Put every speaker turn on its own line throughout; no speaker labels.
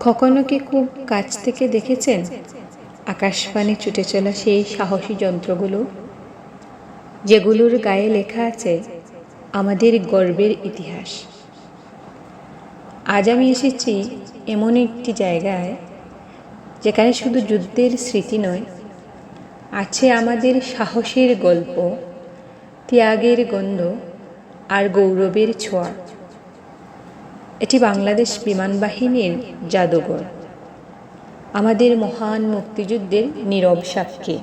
কখনো কি খুব কাছ থেকে দেখেছেন আকাশবাণী ছুটে চলা সেই সাহসী যন্ত্রগুলো? যেগুলোর গায়ে লেখা আছে, আমাদের গর্বের ইতিহাস। আজ আমি এসেছি এমন একটি জায়গায়, যেখানে শুধু যুদ্ধের স্মৃতি নয়, আছে আমাদের সাহসের গল্প, ত্যাগের গন্ধ আর গৌরবের ছোঁয়া। এটি বাংলাদেশ বিমান বাহিনীর জাদুঘর। আমাদের মহান মুক্তিযুদ্ধের নীরব সাক্ষী।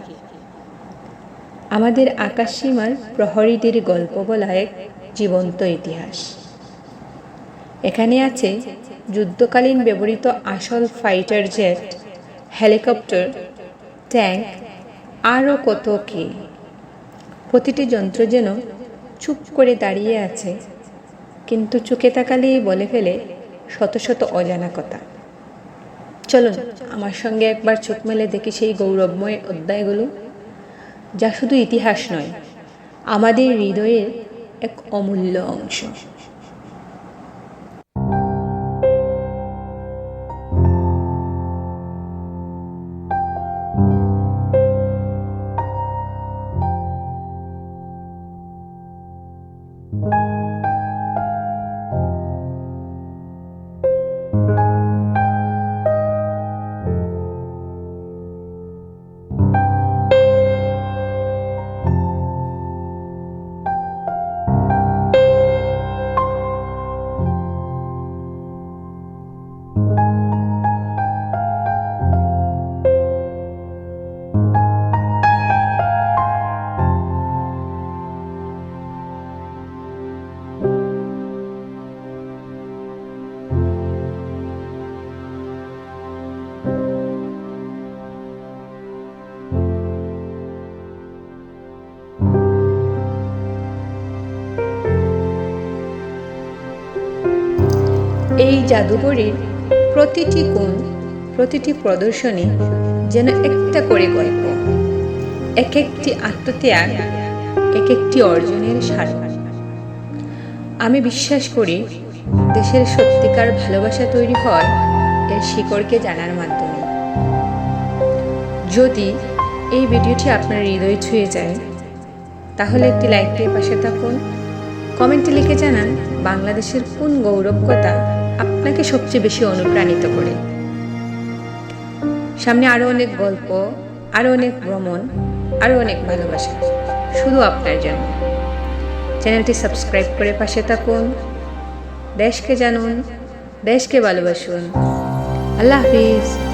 আমাদের আকাশসীমার প্রহরীদের গল্প বলা এক জীবন্ত ইতিহাস। এখানে আছে যুদ্ধকালীন ব্যবহৃত আসল ফাইটার জেট, হেলিকপ্টার, ট্যাঙ্ক, আরও কত কি। প্রতিটি যন্ত্র যেন চুপ করে দাঁড়িয়ে আছে কিন্তু চোখে তাকালেই বলে ফেলে শত শত অজানা কথা। চলুন, আমার সঙ্গে একবার চোখ মেলে দেখি সেই গৌরবময় অধ্যায়গুলো, যা শুধু ইতিহাস নয়, আমাদের হৃদয়ের এক অমূল্য অংশ। এই জাদুঘরের প্রতিটি কোণ, প্রতিটি প্রদর্শনী যেন একটা করে গল্প এক একটি আত্মত্যাগ এক একটি অর্জনের সার। আমি বিশ্বাস করি দেশের সত্যিকার ভালোবাসা তৈরি হয় এর শিকড়কে জানার মাধ্যমে। যদি এই ভিডিওটি আপনার হৃদয় ছুঁয়ে যায়, তাহলে একটি লাইক পাশে থাকুন। কমেন্টে লিখে জানান বাংলাদেশের কোন গৌরব কথা আপনাকে সবচেয়ে বেশি অনুপ্রাণিত করে। সামনে আরও অনেক গল্প আরও অনেক ভ্রমণ আরও অনেক ভালোবাসা। শুধু আপনার জন্য। চ্যানেলটি সাবস্ক্রাইব করে পাশে থাকুন। দেশকে জানুন, দেশকে ভালোবাসুন। আল্লাহ হাফিজ।